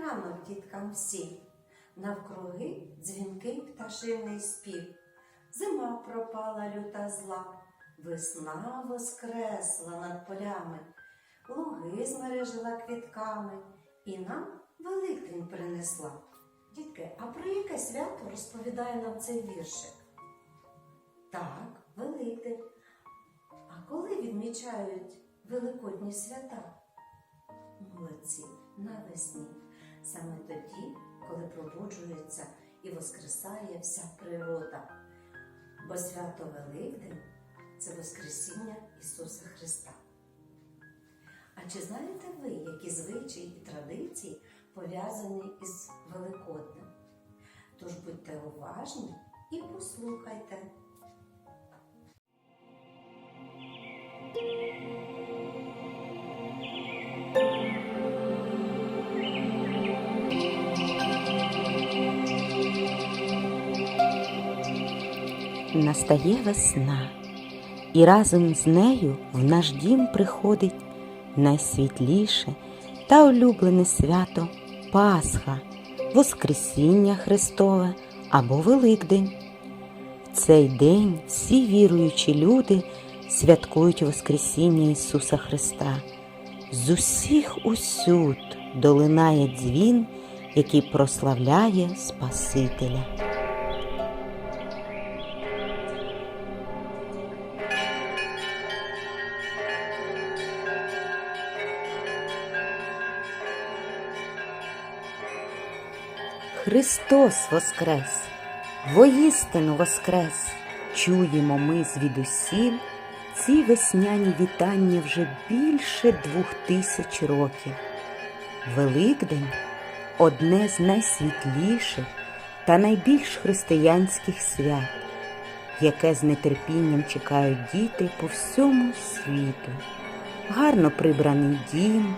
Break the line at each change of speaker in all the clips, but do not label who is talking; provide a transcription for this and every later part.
ранок діткам всім. Навкруги дзвінкий пташиний спів. Зима пропала люта зла, весна воскресла над полями, луги змережила квітками і нам Великдень принесла. Дітки, а про яке свято розповідає нам цей віршик? Так, Великдень. А коли відмічають Великодні свята? Молодці, навесні. Саме тоді, коли пробуджується і воскресає вся природа. Бо свято Великдень це Воскресіння Ісуса Христа. А чи знаєте ви, які звичаї і традиції пов'язані із Великоднем? Тож будьте уважні і послухайте.
Настає весна, і разом з нею в наш дім приходить найсвітліше та улюблене свято Пасха, Воскресіння Христове або Великдень. В цей день всі віруючі люди святкують Воскресіння Ісуса Христа. З усіх усюд долинає дзвін, який прославляє Спасителя. Христос Воскрес! Воістину Воскрес! Чуємо ми звідусіль ці весняні вітання вже більше двох тисяч років. Великдень одне з найсвітліших та найбільш християнських свят, яке з нетерпінням чекають діти по всьому світу. Гарно прибраний дім,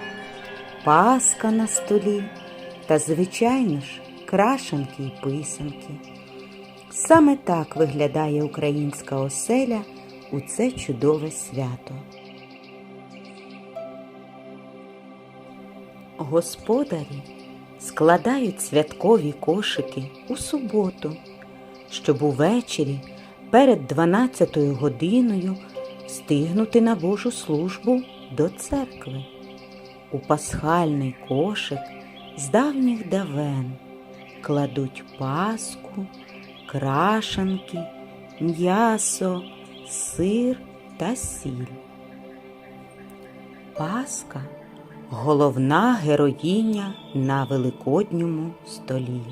паска на столі та, звичайно ж, крашенки й писанки. Саме так виглядає українська оселя у це чудове свято. Господарі складають святкові кошики у суботу, щоб увечері перед 12 годиною встигнути на Божу службу до церкви. У пасхальний кошик з давніх давен кладуть паску, крашанки, м'ясо, сир та сіль. Паска головна героїня на великодньому столі.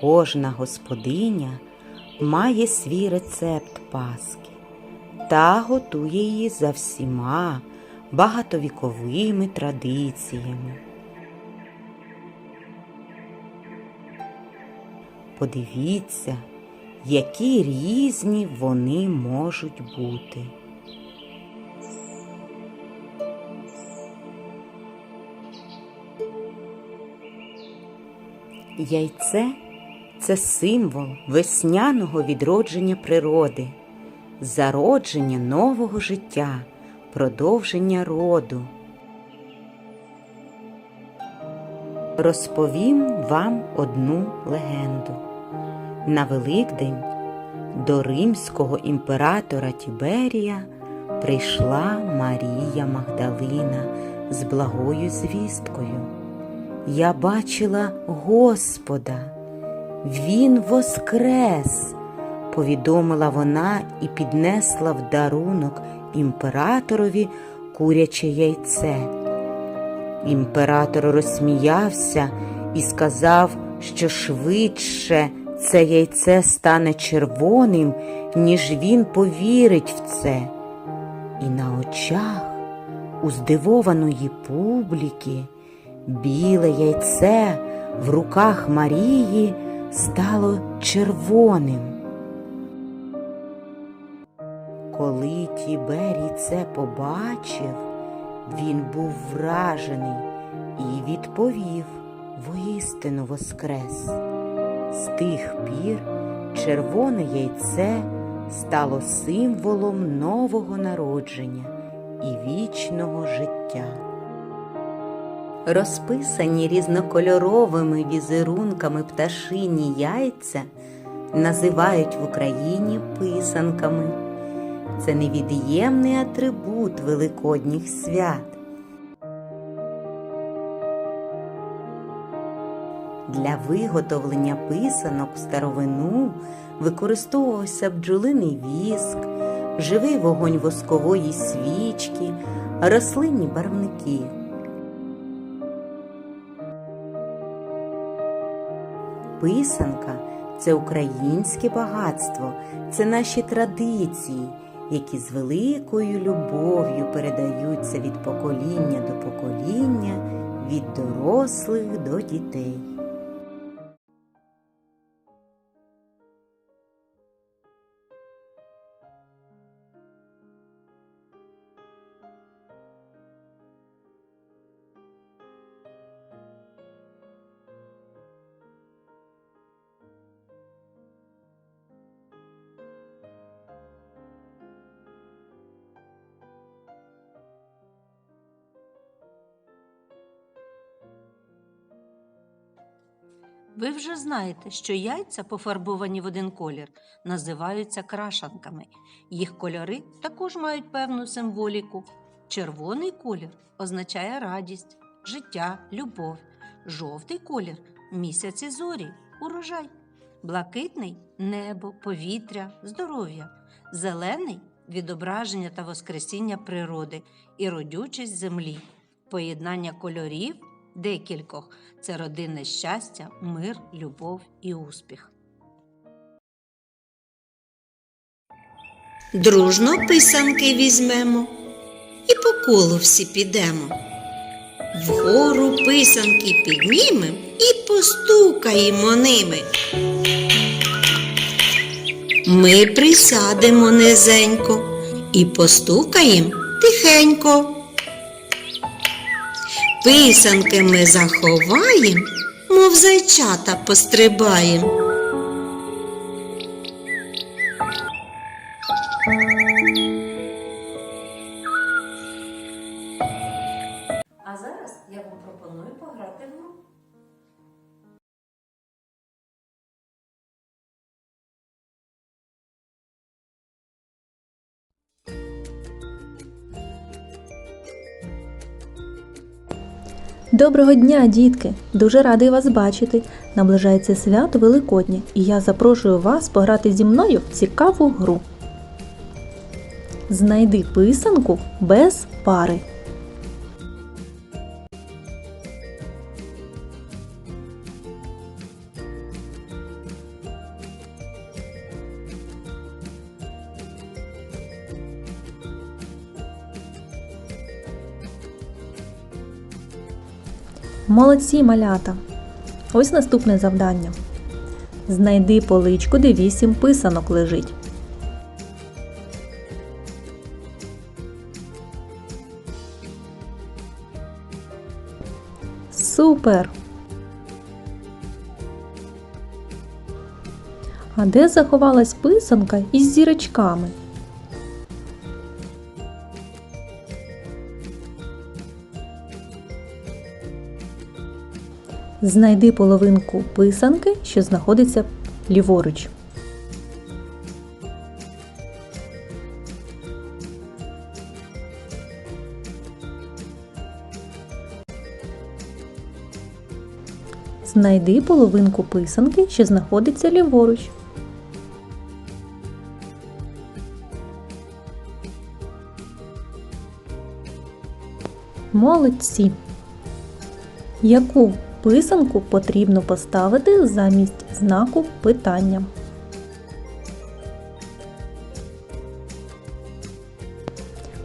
Кожна господиня має свій рецепт паски та готує її за всіма багатовіковими традиціями. Подивіться, які різні вони можуть бути. Яйце це символ весняного відродження природи, зародження нового життя, продовження роду. Розповім вам одну легенду. На Великдень до римського імператора Тіберія прийшла Марія Магдалина з благою звісткою. Я бачила Господа, Він воскрес, повідомила вона і піднесла в дарунок імператорові куряче яйце. Імператор розсміявся і сказав, що швидше це яйце стане червоним, ніж він повірить в це. І на очах у здивованої публіки біле яйце в руках Марії стало червоним. Коли Тіберій це побачив, він був вражений і відповів воістину воскрес. З тих пір червоне яйце стало символом нового народження і вічного життя. Розписані різнокольоровими візерунками пташині яйця називають в Україні писанками. Це невід'ємний атрибут великодніх свят. Для виготовлення писанок в старовину використовувався бджолиний віск, живий вогонь воскової свічки, рослинні барвники. Писанка це українське багатство, це наші традиції, які з великою любов'ю передаються від покоління до покоління, від дорослих до дітей.
Ви вже знаєте, що яйця, пофарбовані в один колір, називаються крашанками. Їх кольори також мають певну символіку. Червоний колір означає радість, життя, любов. Жовтий колір місяць і зорі, урожай. Блакитний небо, повітря, здоров'я. Зелений відображення та воскресіння природи і родючість землі. Поєднання кольорів декількох це родинне щастя, мир, любов і успіх.
Дружно писанки візьмемо і по колу всі підемо. Вгору писанки піднімем і постукаємо ними. Ми присядемо низенько і постукаємо тихенько. Писанки ми заховаєм, мов зайчата пострибаєм.
А
Доброго дня, дітки! Дуже радий вас бачити. Наближається свято Великодня, і я запрошую вас пограти зі мною в цікаву гру. Знайди писанку без пари. Молодці малята! Ось наступне завдання. Знайди поличку, де вісім писанок лежить. Супер! А де заховалась писанка із зірочками? Знайди половинку писанки, що знаходиться ліворуч. Знайди половинку писанки, що знаходиться ліворуч. Молодці! Яку писанку потрібно поставити замість знаку питання?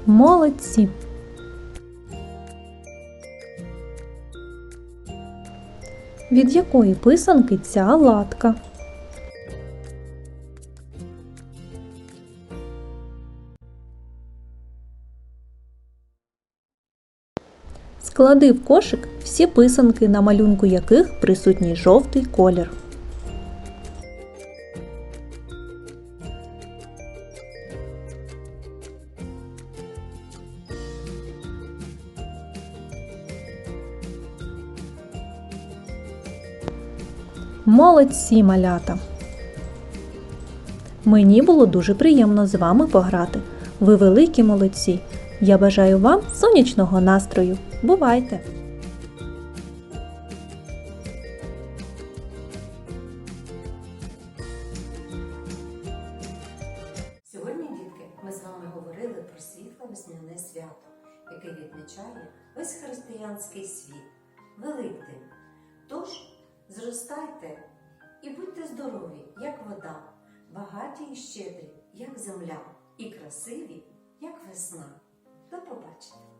Молодці! Від якої писанки ця латка? Склади в кошик всі писанки, на малюнку яких присутній жовтий колір. Молодці малята! Мені було дуже приємно з вами пограти. Ви великі молодці! Я бажаю вам сонячного настрою! Бувайте!
Сьогодні, дітки, ми з вами говорили про світле весняне свято, яке відмічає весь християнський світ, Великдень. Тож зростайте і будьте здорові, як вода, багаті і щедрі, як земля, і красиві, як весна. До побачення!